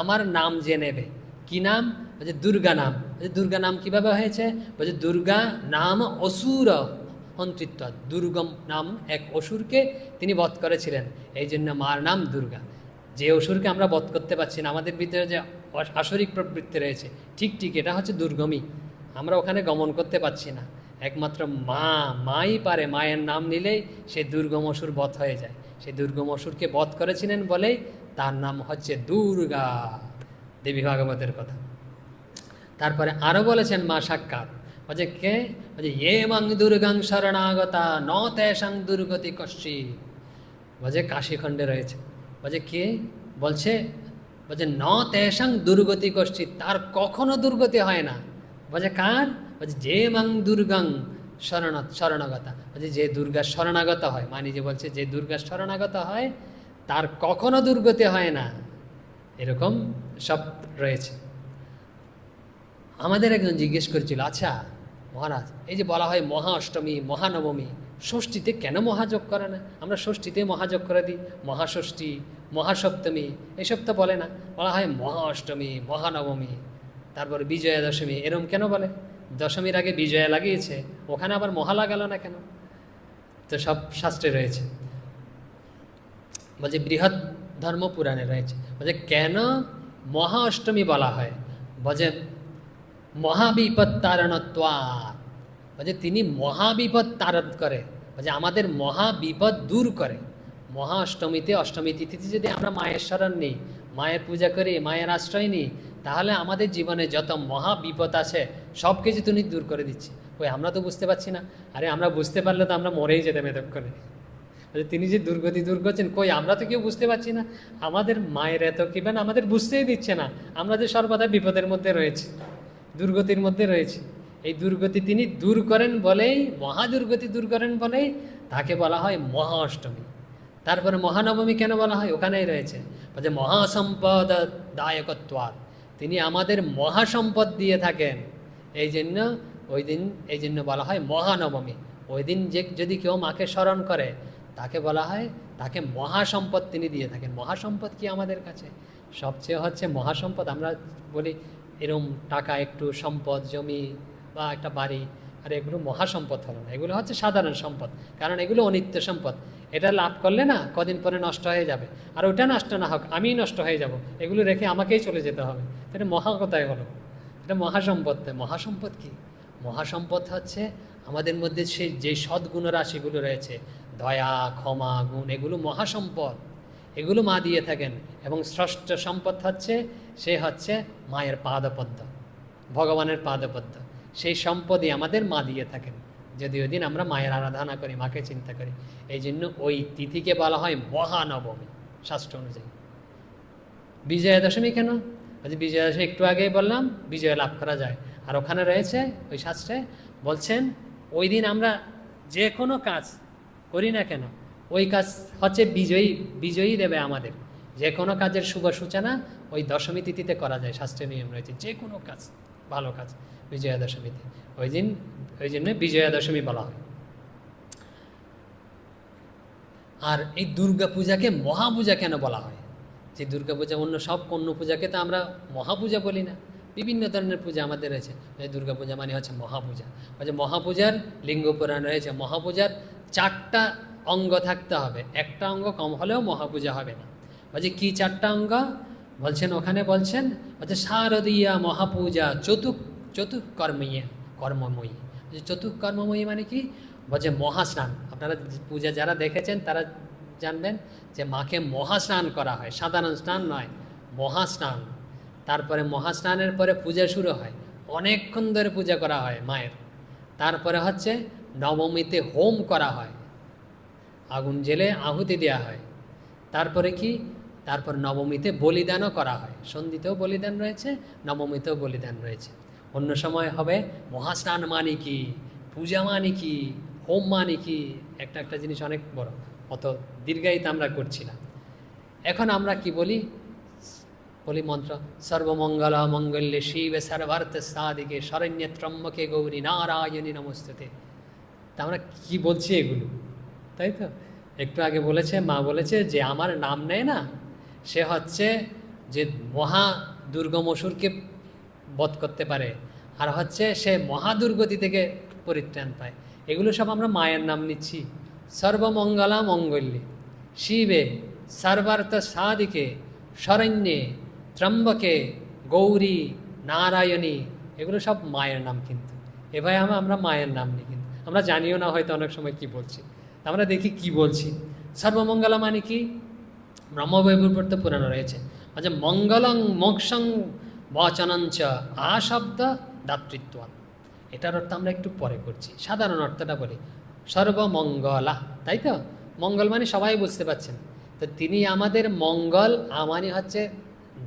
আমার নাম যে নেবে। কি নাম? বলছে, দুর্গা নাম। বলছে, দুর্গা নাম কীভাবে হয়েছে? বলছে, দুর্গা নাম অসুর হন্ত্রিত্ব দুর্গম নাম এক অসুরকে তিনি বধ করেছিলেন। এই জন্য মার নাম দুর্গা। যে অসুরকে আমরা বধ করতে পারছি না, আমাদের ভিতরে যে আসরিক প্রবৃত্তি রয়েছে, ঠিক ঠিক এটা হচ্ছে দুর্গমী। আমরা ওখানে গমন করতে পারছি না। একমাত্র মা, মাই পারে, মায়ের নাম নিলেই সে দুর্গম অসুর বধ হয়ে যায়। সেই দুর্গম অসুরকে বধ করেছিলেন বলেই তার নাম হচ্ছে দুর্গা দেবী ভাগবতের কথা। তারপরে আরও বলেছেন মা সাক্ষাৎ। বলছে কে? বলছে এ মাং দুর্গাং শরণাগতা, ন তেষাং দুর্গতি কশ্চি বলছে কাশীখণ্ডে রয়েছে। বলছে কে? বলছে বলছে ন তেষাং দুর্গতি কশ্চিত তার কখনো দুর্গতি হয় না। বলছে কার? বলছে যে মাং দুর্গাং শরণ, শরণাগতা। বলছে যে দুর্গা শরণাগত হয়, মানি যে বলছে যে দুর্গার শরণাগত হয়, তার কখনো দুর্গতি হয় না। এরকম সব রয়েছে। আমাদের একজন জিজ্ঞেস করেছিল আচ্ছা মহারাজ, এই যে বলা হয় মহা অষ্টমী মহানবমী, ষষ্ঠীতে কেন মহাযোগ করে না? আমরা ষষ্ঠীতে মহাযোগ করে দিই, মহাষষ্ঠী, মহাসপ্তমী, এসব তো বলে না। বলা হয় মহা অষ্টমী মহানবমী, তারপর বিজয়া দশমী এরম কেন বলে? দশমীর আগে বিজয়া লাগিয়েছে, ওখানে আবার মহা লাগালো না কেন? তো সব শাস্ত্রে রয়েছে। বলছে বৃহৎ ধর্ম পুরাণে রয়েছে। বলছে কেন মহা অষ্টমী বলা হয়? বলছে মহাবিপদ তারণত্বাৎ বলছে তিনি মহাবিপদ তারণ করে। বলছে আমাদের মহাবিপদ দূর করে। মহা অষ্টমীতে অষ্টমী তিথিতে যদি আমরা মায়ের স্মরণ নিই মায়ের পূজা করি, মায়ের আশ্রয় নিই, তাহলে আমাদের জীবনে যত মহা বিপদ আছে, সব কিছু তুমি দূর করে দিচ্ছে। ওই আমরা তো বুঝতে পারছি না। আরে আমরা বুঝতে পারলে তো আমরা মরেই যেতাম এতক্ষণে। তিনি যে দুর্গতি দূর করছেন, কই আমরা তো কেউ বুঝতে পারছি না। আমাদের মায়ের এত কিবেন আমাদের বুঝতেই দিচ্ছে না। আমরা যে সর্বদা বিপদের মধ্যে রয়েছি, দুর্গতির মধ্যে রয়েছে, এই দুর্গতি তিনি দূর করেন বলেই, মহা দুর্গতি দূর করেন বলেই তাকে বলা হয় মহা অষ্টমী। তারপরে মহানবমী কেন বলা হয়? ওখানেই রয়েছে। বলছে মহাসম্পদ দায়কত্বাৎ তিনি আমাদের মহাসম্পদ দিয়ে থাকেন। এই জন্য ওই দিন, এই জন্য বলা হয় মহানবমী। ওই দিন যে, যদি কেউ মাকে স্মরণ করে, তাকে বলা হয়, তাকে মহাসম্পদ তিনি দিয়ে থাকেন। মহাসম্পদ কি আমাদের কাছে? সবচেয়ে হচ্ছে মহাসম্পদ। আমরা বলি, এরম টাকা, একটু সম্পদ, জমি বা একটা বাড়ি আর এগুলো মহাসম্পদ হলো না এগুলো হচ্ছে সাধারণ সম্পদ, কারণ এগুলো অনিত্য সম্পদ। এটা লাভ করলে না কদিন পরে নষ্ট হয়ে যাবে, আর ওটা নষ্ট না হোক, আমিই নষ্ট হয়ে যাব, এগুলো রেখে আমাকেই চলে যেতে হবে। এটা মহা কথাই হলো, এটা মহাসম্পদ। মহাসম্পদ কি? মহাসম্পদ হচ্ছে আমাদের মধ্যে সেই, যে সদ্গুণ রাশিগুলো রয়েছে, দয়া, ক্ষমা, গুণ, এগুলো মহাসম্পদ, এগুলো মা দিয়ে থাকেন, এবং স্রষ্ট সম্পদ হচ্ছে, সে হচ্ছে মায়ের পাদপদ্ম, ভগবানের পাদপদ্ম। সেই সম্পদই আমাদের মা দিয়ে থাকেন। যদি ওই দিন আমরা মায়ের আরাধনা করি, মাকে চিন্তা করি। এই জন্য ওই তিথিকে বলা হয় মহানবমী শাস্ত্র অনুযায়ী। বিজয়া দশমী কেন? বিজয়া দশমী একটু আগেই বললাম, বিজয় লাভ করা যায়। আর ওখানে রয়েছে ওই শাস্ত্রে বলছেন, ওই দিন আমরা যে কোনো কাজ করি না কেন, ওই কাজ হচ্ছে বিজয়ী বিজয়ী দেবে আমাদের। যে কোনো কাজের শুভ সূচনা ওই দশমী তিথিতে করা যায় শাস্ত্রের নিয়ম রয়েছে। যে কোনো কাজ। ভালো কাজ বিজয়া দশমীতে ওই দিন, ওই জন্য বিজয়া দশমী বলা হয়। আর এই দুর্গা পূজাকে মহাপূজা কেন বলা হয়? যে দুর্গা পূজা অন্য সব অন্য পূজাকে তো আমরা মহাপূজা বলি না। বিভিন্ন ধরনের পূজা আমাদের রয়েছে। দুর্গা পূজা মানে হচ্ছে মহাপূজা। বলছে মহাপূজার লিঙ্গ পুরাণ রয়েছে। মহাপূজার চারটা অঙ্গ থাকতে হবে। একটা অঙ্গ কম হলেও মহাপূজা হবে না। বলছে কি চারটা অঙ্গ? বলছেন, ওখানে বলছেন, বলছে, শারদীয়া মহাপূজা চতুক চতুক কর্মীয় কর্মময়ী। চতুক কর্মময়ী মানে কি? বলছে, মহাস্নান। আপনারা পূজা যারা দেখেছেন, তারা জানবেন যে মাকে মহাস্নান করা হয়। সাধারণ স্নান নয়, মহাস্নান। তারপরে মহাস্নানের পরে পূজা শুরু হয়। অনেকক্ষণ ধরে পূজা করা হয় মায়ের। তারপরে হচ্ছে নবমীতে হোম করা হয়। আগুন জেলে আহুতি দেওয়া হয়। তারপরে কি? তারপর নবমীতে বলিদানও করা হয়। সন্ধিতেও বলিদান রয়েছে, নবমীতেও বলিদান রয়েছে। অন্য সময় হবে মহাস্নান মানে কি, পূজা মানে কি, হোম মানে কি, একটা একটা জিনিস অনেক বড়, অত দীর্ঘায়িত আমরা করছি না। এখন আমরা কি বলি? বলি মন্ত্র, সর্বমঙ্গল মঙ্গল্যে শিবে সর্বার্থ সাদিকে শরণ্য ত্রম্বকে গৌরী নারায়ণী নমস্তুতে। তা আমরা কী বলছি এগুলো? তাই তো? একটু আগে বলেছে, মা বলেছে যে, আমার নাম নেয় না সে হচ্ছে যে মহা দুর্গম অসুরকে বধ করতে পারে। আর হচ্ছে সে মহাদুর্গতি থেকে পরিত্রাণ পায়। এগুলো সব আমরা মায়ের নাম নিচ্ছি। সর্বমঙ্গলা মঙ্গল্যে। শিবে সর্বার্থ সাদিকে শরণ্যে ত্রম্বকে, গৌরী নারায়ণী, এগুলো সব মায়ের নাম কিন্তু। এভাবে আমরা আমরা মায়ের নাম নিই কিন্তু। আমরা জানিও না হয়তো অনেক সময় কি বলছি। আমরা দেখি কি বলছি। সর্বমঙ্গলা মানে কি? ব্রহ্মবৈবর্ত পুরাণ রয়েছে। মানে মঙ্গলং মোক্ষং বচনঞ্চ আ শব্দ দাতৃত্ব এটার অর্থ আমরা একটু পরে করছি। সাধারণ অর্থটা বলি, সর্বমঙ্গলা, তাই তো? মঙ্গল মানে সবাই বুঝতে পারছেন। তো তিনি আমাদের মঙ্গল আমানি হচ্ছে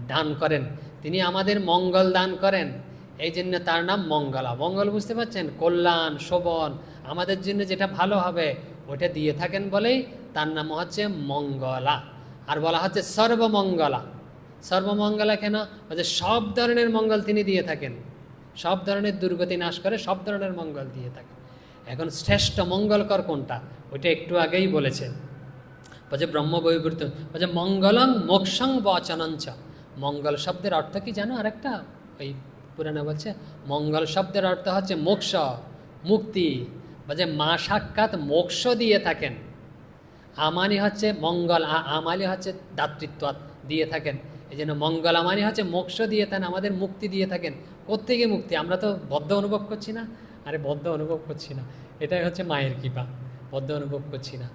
দান করেন। তিনি আমাদের মঙ্গল দান করেন। এই জন্য তার নাম মঙ্গলা। মঙ্গল বুঝতে পারছেন? কল্যাণ, শোভন, আমাদের জন্য যেটা ভালো হবে, ওটা দিয়ে থাকেন বলেই তার নাম হচ্ছে মঙ্গলা। আর বলা হচ্ছে সর্বমঙ্গলা। সর্বমঙ্গলা কেন? বলছে সব ধরনের মঙ্গল তিনি দিয়ে থাকেন। সব ধরনের দুর্গতি নাশ করে সব ধরনের মঙ্গল দিয়ে থাকেন। এখন শ্রেষ্ঠ মঙ্গলকর কোনটা? ওইটা একটু আগেই বলেছেন বলছে ব্রহ্ম বৈবৃত বলছে মঙ্গলং মোক্ষং বচনঞ্চ। মঙ্গল শব্দের অর্থ কি জানো? আরেকটা ওই পুরাণে বলছে, মঙ্গল শব্দের অর্থ হচ্ছে মোক্ষ, মুক্তি। বলছে মা সাক্ষাৎ মোক্ষ দিয়ে থাকেন। আমানি হচ্ছে মঙ্গল আমালি হচ্ছে দাতৃত্ব দিয়ে থাকেন। এই জন্য মঙ্গল আমানি হচ্ছে মোক্ষ দিয়ে থাকেন, আমাদের মুক্তি দিয়ে থাকেন। কোত্থেকে মুক্তি? আমরা তো বদ্ধ অনুভব করছি না। আরে বদ্ধ অনুভব করছি না। এটাই হচ্ছে মায়ের কৃপা, বদ্ধ অনুভব করছি না।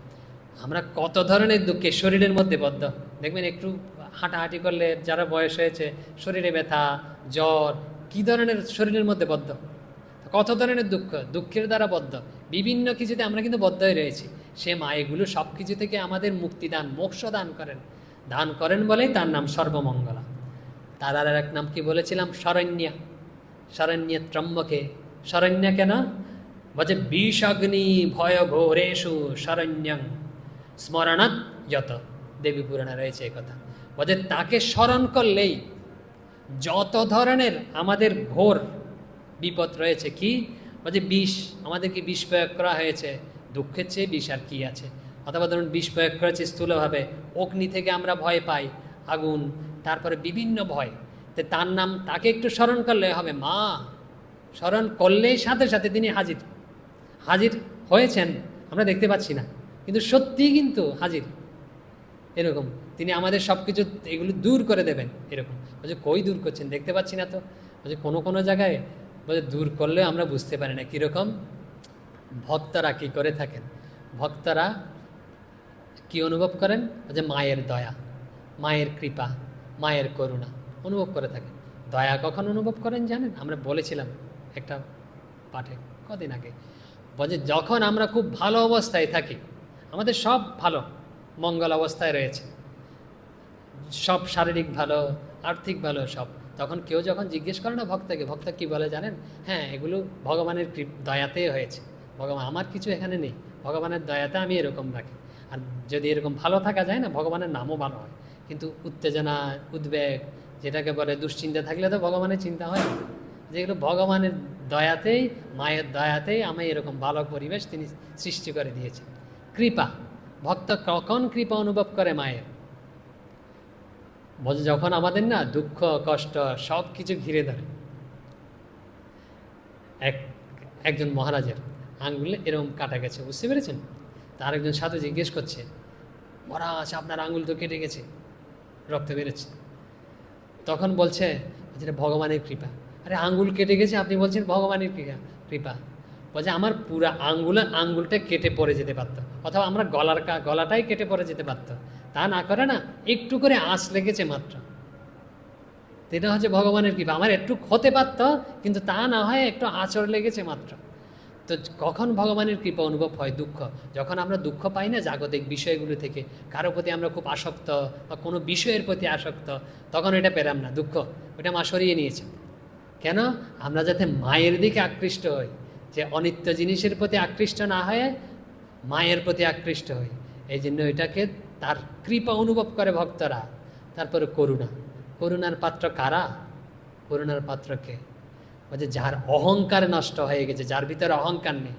আমরা কত ধরনের দুঃখে শরীরের মধ্যে বদ্ধ? দেখবেন একটু হাঁটাহাঁটি করলে যারা বয়স হয়েছে, শরীরে ব্যথা, জ্বর, কী ধরনের শরীরের মধ্যে বদ্ধ? কত ধরনের দুঃখ? দুঃখের দ্বারা বদ্ধ। বিভিন্ন কিছুতে আমরা কিন্তু বদ্ধ হয়ে রয়েছি। সে মা এগুলো সব কিছু থেকে আমাদের মুক্তি দান মোক্ষ দান করেন। দান করেন বলেই তার নাম সর্বমঙ্গলা। তার আর এক নাম কি বলেছিলাম? শরণ্যা। শরণ্য ত্রম্বকে। শরণ্য কেন? বলছে, বিষগ্নি ভয় ঘোরেশু শরণ্যং। স্মরণাৎ যত। দেবী পুরাণে রয়েছে কথা। বলছে, তাকে স্মরণ করলেই যত ধরনের আমাদের ঘোর বিপদ রয়েছে, কি? বলছে, বিষ। আমাদেরকে বিষ প্রয়োগ করা হয়েছে। দুঃখের চেয়ে বিষ আর কি আছে? অথবা ধরুন বিষ প্রয়োগ করেছে স্থূলভাবে, অগ্নি থেকে আমরা ভয় পাই, আগুন, তারপরে বিভিন্ন ভয়। তো তার নাম তাকে একটু স্মরণ করলে হবে, মা, স্মরণ করলেই সাথে সাথে তিনি হাজির। হাজির হয়েছেন, আমরা দেখতে পাচ্ছি না। কিন্তু সত্যিই কিন্তু হাজির। এরকম। তিনি আমাদের সব কিছু এগুলো দূর করে দেবেন, এরকম। বলছে, কই দূর করছেন? দেখতে পাচ্ছি না তো। বলছে, কোনো কোনো জায়গায়? বলছে, দূর করলে আমরা বুঝতে পারি না। কীরকম? ভক্তরা কী করে থাকেন? ভক্তরা কি অনুভব করেন? যে মায়ের দয়া, মায়ের কৃপা, মায়ের করুণা অনুভব করে থাকেন। দয়া কখন অনুভব করেন জানেন? আমরা বলেছিলাম একটা পাঠে কদিন আগে। বলছে, যখন আমরা খুব ভালো অবস্থায় থাকি, আমাদের সব ভালো, মঙ্গল অবস্থায় রয়েছে। সব শারীরিক ভালো, আর্থিক ভালো সব। তখন কেউ যখন জিজ্ঞেস করে না ভক্তকে, ভক্ত কি বলে জানেন? হ্যাঁ এগুলো ভগবানের দয়াতেই হয়েছে। ভগবান, আমার কিছু এখানে নেই। ভগবানের দয়াতে আমি এরকম রাখি আর যদি এরকম ভালো থাকা যায় না, ভগবানের নামও ভালো হয়। কিন্তু উত্তেজনা, উদ্বেগ, যেটাকে বলে দুশ্চিন্তা থাকলে তো ভগবানের চিন্তা হয় না। যেগুলো ভগবানের দয়াতেই, মায়ের দয়াতেই আমি এরকম ভালো পরিবেশ তিনি সৃষ্টি করে দিয়েছেন। কৃপা। ভক্ত কখন কৃপা অনুভব করে মায়ের? যখন আমাদের না দুঃখ, কষ্ট সব কিছু ঘিরে ধরে। এক, একজন মহারাজের আঙ্গুলে এরকম কাটা গেছে, বুঝতে পেরেছেন? তার একজন সাধু জিজ্ঞেস করছে, মহারাজ, আপনার আঙ্গুল তো কেটে গেছে, রক্ত বেরোচ্ছে। তখন বলছে, যেটা ভগবানের কৃপা। আরে, আঙ্গুল কেটে গেছে, আপনি বলছেন ভগবানের কৃপা কৃপা। বলছে, আমার পুরা আঙ্গুলে, আঙ্গুলটা কেটে পড়ে যেতে পারতো, অথবা আমরা গলার কা- গলাটাই কেটে পড়ে যেতে পারতো। তা না করে না, একটু করে আঁচ লেগেছে মাত্র। তো এটা হচ্ছে ভগবানের কৃপা, আমার একটু হতে পারত, কিন্তু তা না হয় একটু আচর লেগেছে মাত্র। তো কখন ভগবানের কৃপা অনুভব হয় দুঃখ? যখন আমরা দুঃখ পাই না জাগতিক বিষয়গুলো থেকে, কারও প্রতি আমরা খুব আসক্ত বা কোনো বিষয়ের প্রতি আসক্ত, তখন এটা পেলাম না, দুঃখ। ওটা মা সরিয়ে নিয়েছে। কেন? আমরা যাতে মায়ের দিকে আকৃষ্ট হই, যে অনিত্য জিনিসের প্রতি আকৃষ্ট না হয়ে মায়ের প্রতি আকৃষ্ট হই। এই জন্য এটাকে তার কৃপা অনুভব করে ভক্তরা। তারপরে করুণা। করুণার পাত্র কারা? করুণার পাত্রকে বলছে যার অহংকার নষ্ট হয়ে গেছে, যার ভিতরে অহংকার নেই,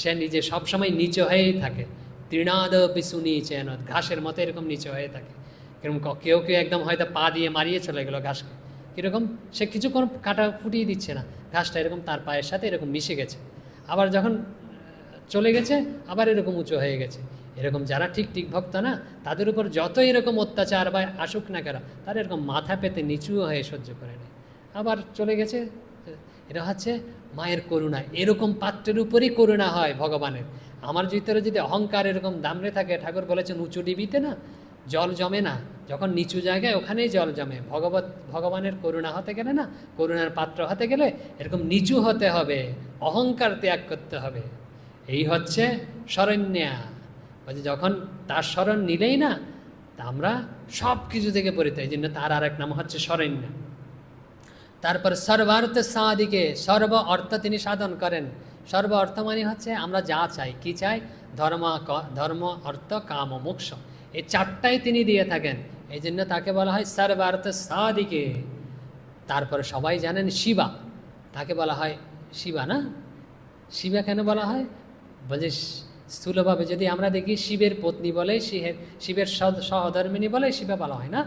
সে নিজে সবসময় নিচে হয়েই থাকে। তৃণাদ পিছু নিচে ঘাসের মতো এরকম নিচে হয়ে থাকে। কীরকম কেউ কেউ একদম হয়তো পা দিয়ে মারিয়ে চলে গেলো ঘাসকে। কীরকম সে কিছুক্ষণ কাটা ফুটিয়ে দিচ্ছে না, ঘাসটা এরকম তার পায়ের সাথে এরকম মিশে গেছে। আবার যখন চলে গেছে, আবার এরকম উঁচু হয়ে গেছে। এরকম যারা ঠিক ঠিক ভক্ত না, তাদের উপর যত এরকম অত্যাচার বা আসুক না কেন, তারা এরকম মাথা পেতে নিচুও হয়ে সহ্য করে নেয়। আবার চলে গেছে এটা হচ্ছে মায়ের করুণা। এরকম পাত্রের উপরই করুণা হয় ভগবানের। আমার ভিতরে যদি অহংকার এরকম দামড়ে থাকে, ঠাকুর বলেছেন, উঁচু ডিবিতে না, জল জমে না। যখন নিচু জায়গায়, ওখানেই জল জমে। ভগবত, ভগবানের করুণা হতে গেলে না, করুণার পাত্র হতে গেলে এরকম নিচু হতে হবে, অহংকার ত্যাগ করতে হবে। এই হচ্ছে শরণ্যা। বলছে, যখন তার স্মরণ নিলেই না, তা আমরা সব কিছু থেকে পরিত এই জন্য তার আর এক নাম হচ্ছে শরণ্যা। তারপর সর্বার্থ সাদিকে সর্ব অর্থ তিনি সাধন করেন। সর্ব অর্থ মানে হচ্ছে আমরা যা চাই, কি চাই? ধর্ম ধর্ম, অর্থ, কাম, মোক্ষ। এই চারটাই তিনি দিয়ে থাকেন। এই জন্য তাকে বলা হয় সর্বার্থ সাদিকে তারপর সবাই জানেন শিবা। তাকে বলা হয় শিবা না? শিবা কেন বলা হয়? বলছে স্থূলভাবে যদি আমরা দেখি শিবের পত্নী বলে শিবের শিবের সহ- সহধর্মিনী বলে, শিবা বলা হয় না?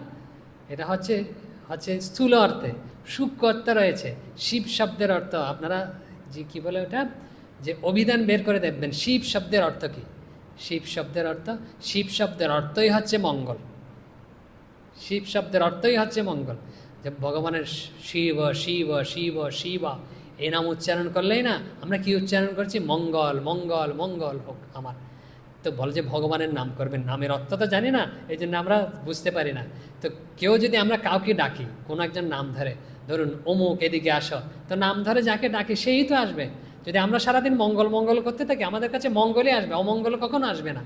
এটা হচ্ছে হচ্ছে স্থূল অর্থে সূক্ষ্ম অর্থ রয়েছে। শিব শব্দের অর্থ আপনারা যে কী বলে ওটা? যে অভিধান বের করে দেখবেন, শিব শব্দের অর্থ কী? শিব শব্দের অর্থ, শিব শব্দের অর্থই হচ্ছে মঙ্গল। শিব শব্দের অর্থই হচ্ছে মঙ্গল। যে ভগবানের শিব শিব শিব শিব এই নাম উচ্চারণ করলেই না, আমরা কি উচ্চারণ করছি? মঙ্গল মঙ্গল মঙ্গল হোক আমার। তো বল যে ভগবানের নাম করবেন নামের অর্থ তো জানি না এই জন্য আমরা বুঝতে পারি না। তো কেউ যদি আমরা কাউকে ডাকি, কোনো একজন নাম ধরে, ধরুন অমুক এদিকে আসো, তো নাম ধরে যাকে ডাকি সেই তো আসবে। যদি আমরা সারাদিন মঙ্গল মঙ্গল করতে থাকি, আমাদের কাছে মঙ্গলই আসবে, অমঙ্গল কখনো আসবে না।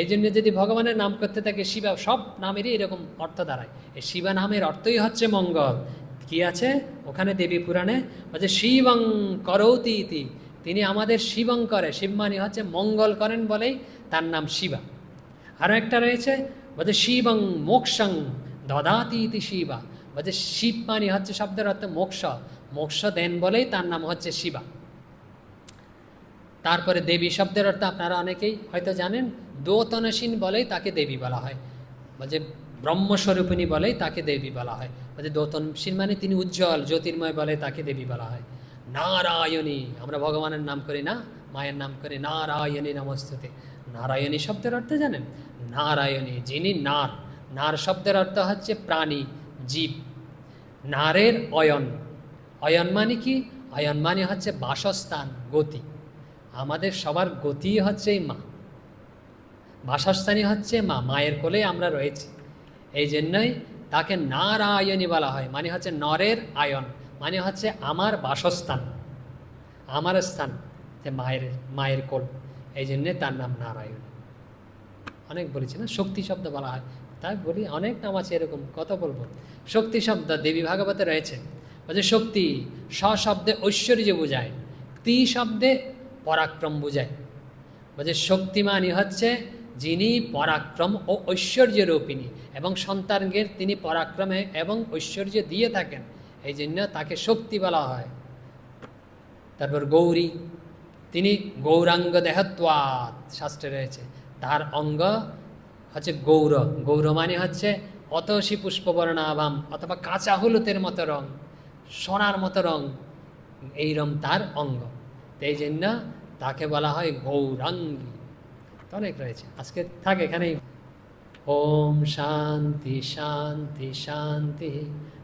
এই জন্য যদি ভগবানের নাম করতে থাকে, শিবা, সব নামেরই এরকম অর্থ দাঁড়ায়। এই শিবা নামের অর্থই হচ্ছে মঙ্গল। কি আছে? ওখানে দেবী পুরাণে বলছে, শিবং করৌতি ইতি। তিনি আমাদের শিবং করে। শিব মানে হচ্ছে মঙ্গল করেন বলেই তার নাম শিবা। আরও একটা রয়েছে, বলছে শিবং মোক্ষং দদাতি ইতি শিবা। বলছে শিব মানে হচ্ছে শব্দের অর্থ মোক্ষ। মোক্ষ দেন বলেই তার নাম হচ্ছে শিবা। তারপরে দেবী শব্দের অর্থ আপনারা অনেকেই হয়তো জানেন, দোতনসীন বলেই তাকে দেবী বলা হয়। বলছে ব্রহ্মস্বরূপিণী বলেই তাকে দেবী বলা হয়। বলছে দোতনসীন মানে তিনি উজ্জ্বল, জ্যোতির্ময় বলে তাকে দেবী বলা হয়। নারায়ণী, আমরা ভগবানের নাম করি না, মায়ের নাম করি নারায়ণী নমস্তুতে। নারায়ণী শব্দের অর্থ জানেন? নারায়ণী, যিনি নার। নার শব্দের অর্থ হচ্ছে প্রাণী, জীব। নারের অয়ন। অয়ন মানে কি? অয়ন মানে হচ্ছে বাসস্থান, গতি। আমাদের সবার গতি হচ্ছে এই মা। বাসস্থানই হচ্ছে মা, মায়ের কোলে আমরা রয়েছি। এই জন্যই তাকে নারায়ণী বলা হয় মানে হচ্ছে নরের আয়ন। মানে হচ্ছে আমার বাসস্থান, আমার স্থান যে মায়ের মায়ের কোল। এই জন্যে তার নাম নারায়ণ। অনেক বলেছি না? শক্তি শব্দ বলা হয়। তাই বলি অনেক নাম আছে এরকম কত বলব। শক্তি শব্দ দেবী ভাগবতে রয়েছে। বলছে, শক্তি স শব্দে ঐশ্বর্য বোঝায় তি শব্দে পরাক্রম বোঝায়। বলছে শক্তিমানই হচ্ছে যিনি পরাক্রম ও ঐশ্বর্য রূপিণী এবং সন্তানকে তিনি পরাক্রমে এবং ঐশ্বর্য দিয়ে থাকেন। এই জন্য তাকে শক্তি বলা হয়। তারপর গৌরী, তিনি গৌরাঙ্গ দেহত্বাৎ শাস্ত্রে রয়েছে। তার অঙ্গ হচ্ছে গৌর। গৌর মানে হচ্ছে অতসী পুষ্পবর্ণাভাম অথবা কাঁচা হলুদের মতো রং, সোনার মতো রং, এইরম তার অঙ্গ। এই জন্য তাকে বলা হয় গৌরাঙ্গী। অনেক রয়েছে। আজকে থাক এখানেই। ওম শান্তি শান্তি শান্তি।